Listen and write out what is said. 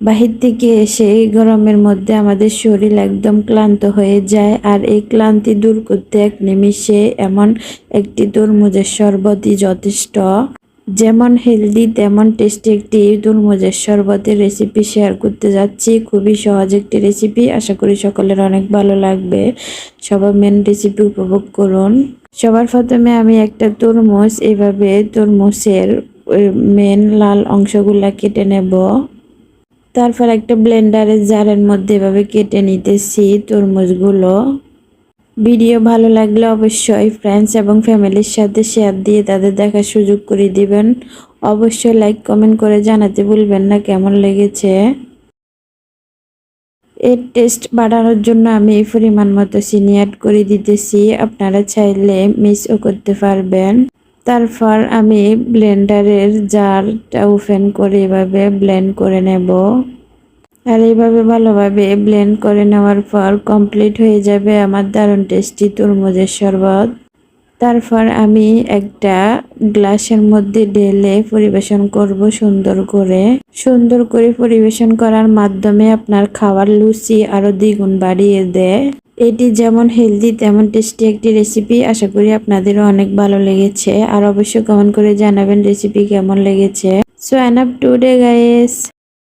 বাহির থেকে এসে এই গরমের মধ্যে আমাদের শরীর একদম ক্লান্ত হয়ে যায়, আর এই ক্লান্তি দূর করতে এক নিমিষে এমন একটি তরমুজের শরবতই যথেষ্ট। যেমন হেলদি তেমন টেস্টি একটি তরমুজের শরবতের রেসিপি শেয়ার করতে যাচ্ছি। খুবই সহজ একটি রেসিপি আশা করি সকলের অনেক ভালো লাগবে। সবার মেন রেসিপি উপভোগ করুন। সবার প্রথমে আমি একটা তরমুজ, এভাবে তরমুজের মেন লাল অংশগুলা কেটে নেব। তারপর একটা ব্লেন্ডারের জারের মধ্যে এভাবে কেটে নিতেছি তরমুজগুলো। ভিডিও ভালো লাগলে অবশ্যই ফ্রেন্ডস এবং ফ্যামিলির সাথে শেয়ার দিয়ে তাদের দেখার সুযোগ করে দিবেন। অবশ্যই লাইক কমেন্ট করে জানাতে ভুলবেন না, কেমন লেগেছে? এর টেস্ট বাড়ানোর জন্য আমি এই পরিমাণ মতো চিনি অ্যাড করে দিতেছি। আপনারা চাইলে মিসও করতে পারবেন। তারপর আমি ব্লেন্ডারের জারটা ওপেন করে এভাবে ব্লেন্ড করে নেব। আর এইভাবে ভালোভাবে ব্লেন্ড করে নেওয়ার পর কমপ্লিট হয়ে যাবে আমার দারুণ টেস্টি তরমুজের শরবত। তারপর আমি একটা গ্লাসের মধ্যে ঢেলে পরিবেশন করব সুন্দর করে। সুন্দর করে পরিবেশন করার মাধ্যমে আপনার খাওয়ার লুচি আরও দ্বিগুণ বাড়িয়ে দেয়। এটি যেমন হেলদি তেমন টেস্টি একটি রেসিপি আশা করি আপনাদেরও অনেক ভালো লেগেছে। আর অবশ্যই কমেন্ট করে জানাবেন রেসিপি কেমন লেগেছে। So an up today guys